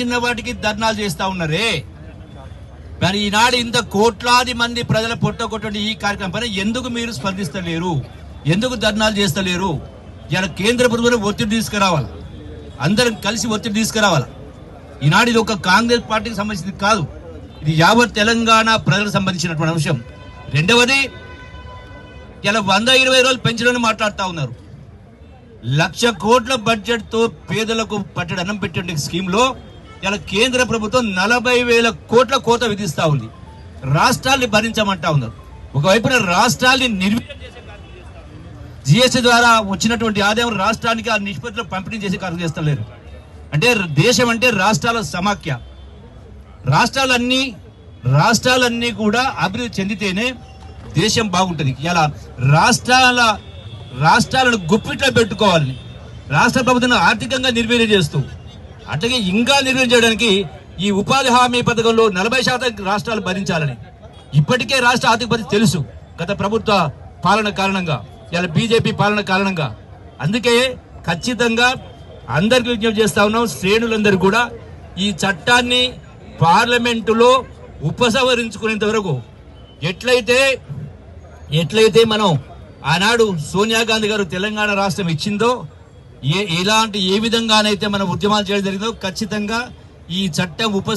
చిన్న వాటికి ధర్నాలు చేస్తా ఉన్నారే? మరి ఈనాడు ఇంత కోట్లాది మంది ప్రజల పొట్టగొట్టండి ఈ కార్యక్రమం పైన ఎందుకు మీరు స్పందిస్తలేరు? ఎందుకు ధర్నాలు చేస్తలేరు? ఇలా కేంద్ర ప్రభుత్వం ఒత్తిడి తీసుకురావాలి. అందరం కలిసి ఒత్తిడి తీసుకురావాలి. ఈనాడు ఇది ఒక కాంగ్రెస్ పార్టీకి సంబంధించింది కాదు. ఇది యావత్ తెలంగాణ ప్రజలకు సంబంధించినటువంటి అంశం. రెండవది ఇలా వంద ఇరవై రోజులు పెంచడం మాట్లాడుతూ ఉన్నారు. లక్ష కోట్ల బడ్జెట్తో పేదలకు పట్టడం అన్నం పెట్టే స్కీమ్లో. ఇలా కేంద్ర ప్రభుత్వం నలభై వేల కోట్ల కోత విధిస్తూ ఉంది. రాష్ట్రాల్ని భరించమంటా ఉన్నారు. ఒకవైపున రాష్ట్రాల్ని నిర్వీర్యం చేసే జిఎస్టీ ద్వారా వచ్చినటువంటి ఆదాయం రాష్ట్రానికి ఆ నిష్పత్తిలో పంపిణీ చేసే కార్యక్రమం చేస్తలేరు. అంటే దేశం అంటే రాష్ట్రాల సమాఖ్య. రాష్ట్రాలన్నీ రాష్ట్రాలన్నీ కూడా అభివృద్ధి చెందితేనే దేశం బాగుంటుంది. ఇలా రాష్ట్రాల రాష్ట్రాలను గుప్పిట్లో పెట్టుకోవాలని రాష్ట్ర ప్రభుత్వం ఆర్థికంగా నిర్వీర్యం చేస్తూ అట్లాగే ఇంకా నిర్వహించడానికి చేయడానికి ఈ ఉపాధి హామీ పథకంలో నలభై శాతం రాష్ట్రాలు భరించాలని. ఇప్పటికే రాష్ట్ర ఆర్థిక పరిస్థితి తెలుసు. గత ప్రభుత్వ పాలన కారణంగా ఇలా బీజేపీ పాలన కారణంగా. అందుకే ఖచ్చితంగా అందరికి విజ్ఞప్తి చేస్తా ఉన్నాం శ్రేణులందరూ కూడా ఈ చట్టాన్ని పార్లమెంటులో ఉపసంహరించుకునేంత వరకు ఎట్లయితే ఎట్లయితే మనం ఆనాడు సోనియా గాంధీ గారు తెలంగాణ రాష్ట్రం ఇచ్చిందో ఏ ఎలాంటి ఏ విధంగానైతే మనం ఉద్యమాలు చేయడం జరిగిందో ఖచ్చితంగా ఈ చట్టం ఉప